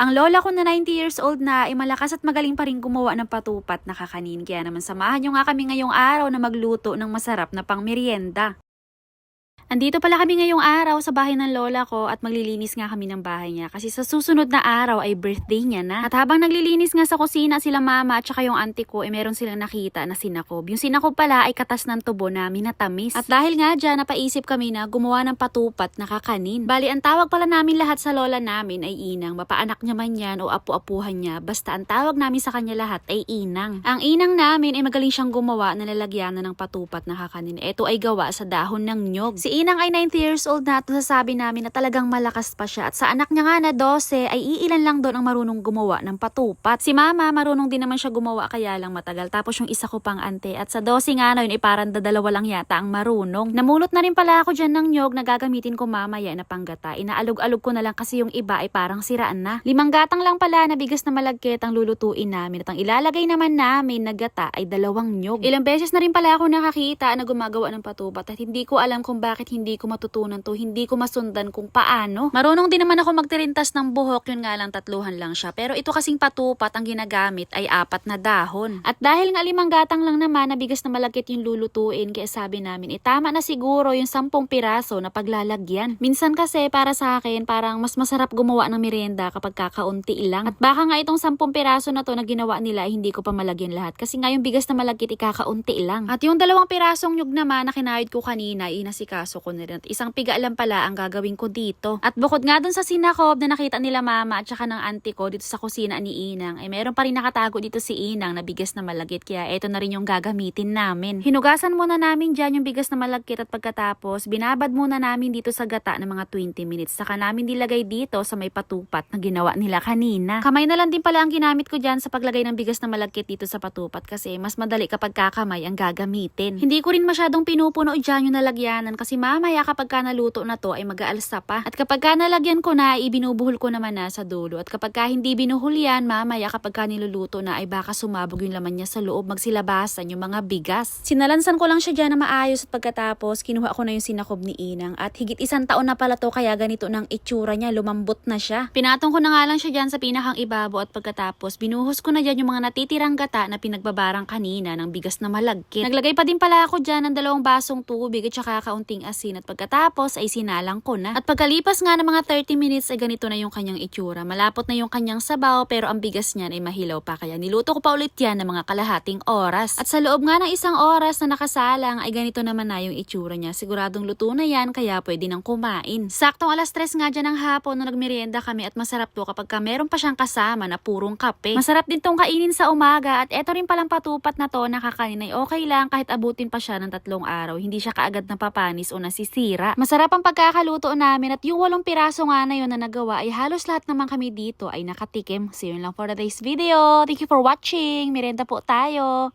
Ang lola ko na 90 years old na ay malakas at magaling pa rin gumawa ng patupat na kakanin. Kaya naman samahan nyo nga kami ngayong araw na magluto ng masarap na pang merienda. Andito pala kami ngayong araw sa bahay ng lola ko at maglilinis nga kami ng bahay niya kasi sa susunod na araw ay birthday niya na. At habang naglilinis nga sa kusina sila mama at saka yung auntie ko, eh meron silang nakita na sinakob. Yung sinakob pala ay katas ng tubo na tamis. At dahil nga dyan, napaisip kami na gumawa ng patupat na kakanin. Bali, ang tawag pala namin lahat sa lola namin ay inang. Mapaanak niya man yan o apu-apuhan niya. Basta ang tawag namin sa kanya lahat ay inang. Ang inang namin ay magaling siyang gumawa na lalagyanan ng patupat na kakanin. Ito ay gawa sa dahon ng nyog. Si inang ay 90 years old na at sasabi namin na talagang malakas pa siya. At sa anak niya nga na 12 ay iilan lang doon ang marunong gumawa ng patupat. Si mama marunong din naman siya gumawa kaya lang matagal. Tapos yung isa ko pang ante. At sa 12 nga na yun ay parang dadalawa lang yata ang marunong. Namulot na rin pala ako dyan ng nyog na gagamitin ko mamaya na panggata. Inaalog-alog ko na lang kasi yung iba ay parang siraan na. Limang gatang lang pala na bigas na malagkit ang lulutuin namin. At ang ilalagay naman namin na gata ay dalawang nyog. Ilang beses na rin pala ako nakakita na gumagawa ng patupat at hindi ko alam kung bakit hindi ko matutunan to. Hindi ko masundan kung paano. Marunong din naman ako magtirintas ng buhok. Yun nga lang tatluhan lang siya. Pero ito kasing patupat ang ginagamit ay apat na dahon. At dahil nga limang gatang lang naman na bigas na malagkit yung lulutuin kaya sabi namin itama na siguro yung sampung piraso na paglalagyan. Minsan kasi para sa akin parang mas masarap gumawa ng merienda kapag kakaunti lang. At baka nga itong sampung piraso na to na ginawa nila ay hindi ko pa malagyan lahat. Kasi nga yung bigas na malagkit ikakaunti lang. At yung dalawang pirasong nyug naman na kinahid ko kanina inasikaso na rin. At isang piga lang pala ang gagawin ko dito. At bukod nga dun sa sinakob na nakita nila mama at saka ng auntie ko dito sa kusina ni Inang, ay meron pa rin nakatago dito si Inang na bigas na malagkit. Kaya eto na rin yung gagamitin namin. Hinugasan muna namin dyan yung bigas na malagkit at pagkatapos binabad muna namin dito sa gata ng mga 20 minutes. Saka namin nilagay dito sa may patupat na ginawa nila kanina. Kamay na lang din pala ang ginamit ko dyan sa paglagay ng bigas na malagkit dito sa patupat kasi mas madali kapag kakamay ang gagamitin. Hindi ko rin masyadong pinupuno dyan yung nalagyanan kasi mamaya kapag ka naluto na to ay mag-aalsa pa. At kapag ka nalagyan ko na, ibinubuhol ko naman na sa dulo. At kapag ka hindi binuhol yan, mamaya kapag ka niluluto na ay baka sumabog yung laman niya sa loob, magsilabasan yung mga bigas. Sinalansan ko lang siya dyan na maayos at pagkatapos kinuha ko na yung sinakob ni Inang at higit isang taon na pala to kaya ganito ng itsura niya, lumambot na siya. Pinatong ko na nga lang siya dyan sa pinakang ibabo at pagkatapos binuhos ko na dyan yung mga natitirang gata na pinagbabarang kanina ng bigas na malagkit. Naglagay pa din pala ako dyan ng dalawang basong tubig at saka kaunting asin at pagkatapos ay sinalang ko na. At pagkalipas nga ng mga 30 minutes ay ganito na yung kanyang itsura. Malapot na yung kanyang sabaw pero ang bigas niyan ay mahilaw pa kaya niluto ko pa ulit yan ng mga kalahating oras. At sa loob nga ng isang oras na nakasalang ay ganito naman na yung itsura niya. Siguradong luto na yan kaya pwede nang kumain. Saktong alas 3 nga dyan ng hapon nung nagmerienda kami at masarap to kapag ka meron pa siyang kasama na purong kape. Masarap din tong kainin sa umaga at eto rin palang patupat na to na kakanin ay okay lang kahit abutin pa siya ng tatlong araw. Hindi siya kaagad napapanis o nasisira. Masarap ang pagkakaluto namin at yung walong piraso nga na yun na nagawa ay halos lahat naman kami dito ay nakatikim. So yun lang for today's video. Thank you for watching. Merenda po tayo.